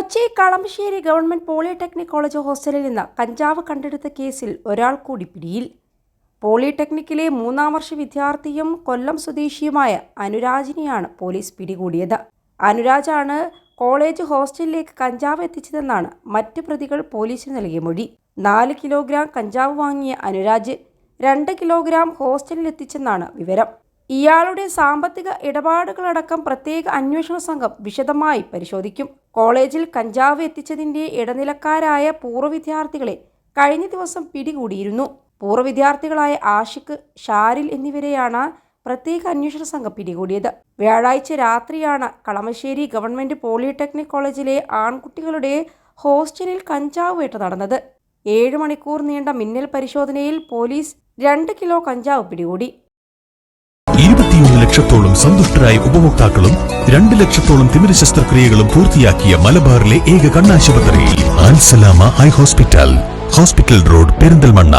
Kochi Kalamassery government polytechnic college ഹോസ്റ്റലിൽ നിന്ന് കഞ്ചാവ് കണ്ടെടുത്ത കേസിൽ ഒരാൾ കൂടി പിടിയിൽ. പോളിടെക്നിക്കിലെ മൂന്നാം വർഷ വിദ്യാർത്ഥിയും കൊല്ലം സ്വദേശിയുമായ അനുരാജിനെയാണ് പോലീസ് പിടികൂടിയത്. അനുരാജാണ് കോളേജ് ഹോസ്റ്റലിലേക്ക് കഞ്ചാവ് എത്തിച്ചതെന്നാണ് മറ്റ് പ്രതികൾ പോലീസിന് നൽകിയ മൊഴി. നാല് കിലോഗ്രാം കഞ്ചാവ് വാങ്ങിയ അനുരാജ് രണ്ട് കിലോഗ്രാം ഹോസ്റ്റലിൽ എത്തിച്ചെന്നാണ് വിവരം. ഇയാളുടെ സാമ്പത്തിക ഇടപാടുകളടക്കം പ്രത്യേക അന്വേഷണ സംഘം വിശദമായി പരിശോധിക്കും. കോളേജിൽ കഞ്ചാവ് എത്തിച്ചതിന്റെ ഇടനിലക്കാരായ പൂർവ വിദ്യാർത്ഥികളെ കഴിഞ്ഞ ദിവസം പിടികൂടിയിരുന്നു. പൂർവ വിദ്യാർത്ഥികളായ ആഷിഖ് ഷാരിൽ എന്നിവരെയാണ് പ്രത്യേക അന്വേഷണ സംഘം പിടികൂടിയത്. വ്യാഴാഴ്ച രാത്രിയാണ് കളമശ്ശേരി ഗവൺമെന്റ് പോളിടെക്നിക് കോളേജിലെ ആൺകുട്ടികളുടെ ഹോസ്റ്റലിൽ കഞ്ചാവ് വേട്ട നടന്നത്. ഏഴ് മണിക്കൂർ നീണ്ട മിന്നൽ പരിശോധനയിൽ പോലീസ് രണ്ട് കിലോ കഞ്ചാവ് പിടികൂടി. ഇരുപത്തിയൊന്ന് ലക്ഷത്തോളം സന്തുഷ്ടരായ ഉപഭോക്താക്കളും രണ്ട് ലക്ഷത്തോളം തിമിര ശസ്ത്രക്രിയകളും പൂർത്തിയാക്കിയ മലബാറിലെ ഏക കണ്ണാശുപത്രി ആൻസലാമ eye hospital hospital road Perinthalmanna.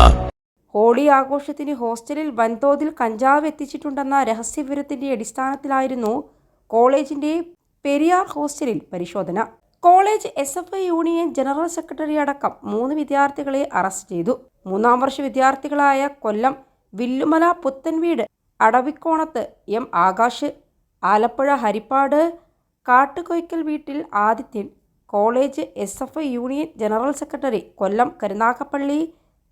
Holi ആഘോഷത്തിന് ഹോസ്റ്റലിൽ വൻതോതിൽ കഞ്ചാവ് എത്തിച്ചിട്ടുണ്ടെന്ന രഹസ്യവിവരത്തിന്റെ അടിസ്ഥാനത്തിലായിരുന്നു കോളേജിന്റെ പെരിയാർ ഹോസ്റ്റലിൽ പരിശോധന. College S F I union general secretary അടക്കം മൂന്ന് വിദ്യാർത്ഥികളെ അറസ്റ്റ് ചെയ്തു. മൂന്നാം വർഷ വിദ്യാർത്ഥികളായ കൊല്ലം വില്ലുമല പുത്തൻവീട് അടവിക്കോണത്ത് എം ആകാശ് ആലപ്പുഴ ഹരിപ്പാട് കാട്ടുകൊയ്ക്കൽ വീട്ടിൽ Adithyan college S F I union general secretary Kollam Karunagappally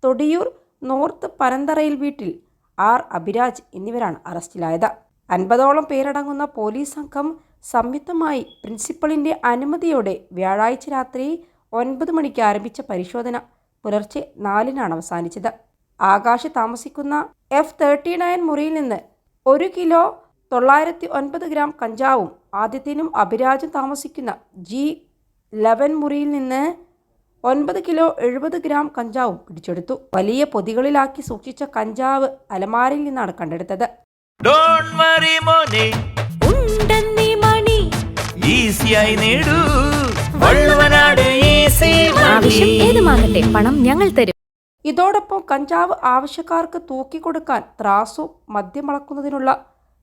Thodiyoor north പനന്തറയിൽ വീട്ടിൽ ആർ അഭിരാജ് എന്നിവരാണ് അറസ്റ്റിലായത്. അൻപതോളം പേരടങ്ങുന്ന പോലീസ് സംഘം സംയുക്തമായി പ്രിൻസിപ്പളിന്റെ അനുമതിയോടെ വ്യാഴാഴ്ച രാത്രി ഒൻപത് മണിക്ക് ആരംഭിച്ച പരിശോധന പുലർച്ചെ നാലിനാണ് അവസാനിച്ചത്. ആകാശ് താമസിക്കുന്ന എഫ് തേർട്ടി നയൻ മുറിയിൽ നിന്ന് ഒരു കിലോ തൊള്ളായിരത്തി ഒൻപത് ഗ്രാം കഞ്ചാവും ആദ്യത്തിനും അഭിരാജും താമസിക്കുന്ന ജി ലെവൻ മുറിയിൽ നിന്ന് ഒൻപത് കിലോ എഴുപത് ഗ്രാം കഞ്ചാവും പിടിച്ചെടുത്തു. വലിയ പൊതികളിലാക്കി സൂക്ഷിച്ച കഞ്ചാവ് അലമാരയിൽ നിന്നാണ് കണ്ടെടുത്തത്. ഡോണ്ട് വറി മോനെ. ഉണ്ടെന്നീ മണി. ഈസിയായി നേടൂ. വള്ളുവനാട് ഈസി ആവശ്യം ഏതുമാകട്ടെ പണം ഞങ്ങൾ തരും. ഇതോടൊപ്പം കഞ്ചാവ് ആവശ്യക്കാർക്ക് തൂക്കിക്കൊടുക്കാൻ ത്രാസും മദ്യമളക്കുന്നതിനുള്ള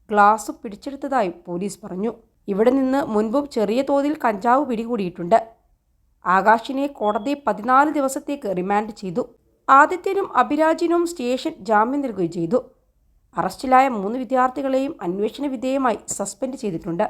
ഗ്ലാസും പിടിച്ചെടുത്തതായും പോലീസ് പറഞ്ഞു. ഇവിടെ നിന്ന് മുൻപും ചെറിയ തോതിൽ കഞ്ചാവ് പിടികൂടിയിട്ടുണ്ട്. ആകാശിനെ കോടതി പതിനാല് ദിവസത്തേക്ക് റിമാൻഡ് ചെയ്തു. ആദിത്യനും അഭിരാജിനും സ്റ്റേഷൻ ജാമ്യം നൽകുകയും ചെയ്തു. അറസ്റ്റിലായ മൂന്ന് വിദ്യാർത്ഥികളെയും അന്വേഷണ വിധേയമായി സസ്പെൻഡ് ചെയ്തിട്ടുണ്ട്.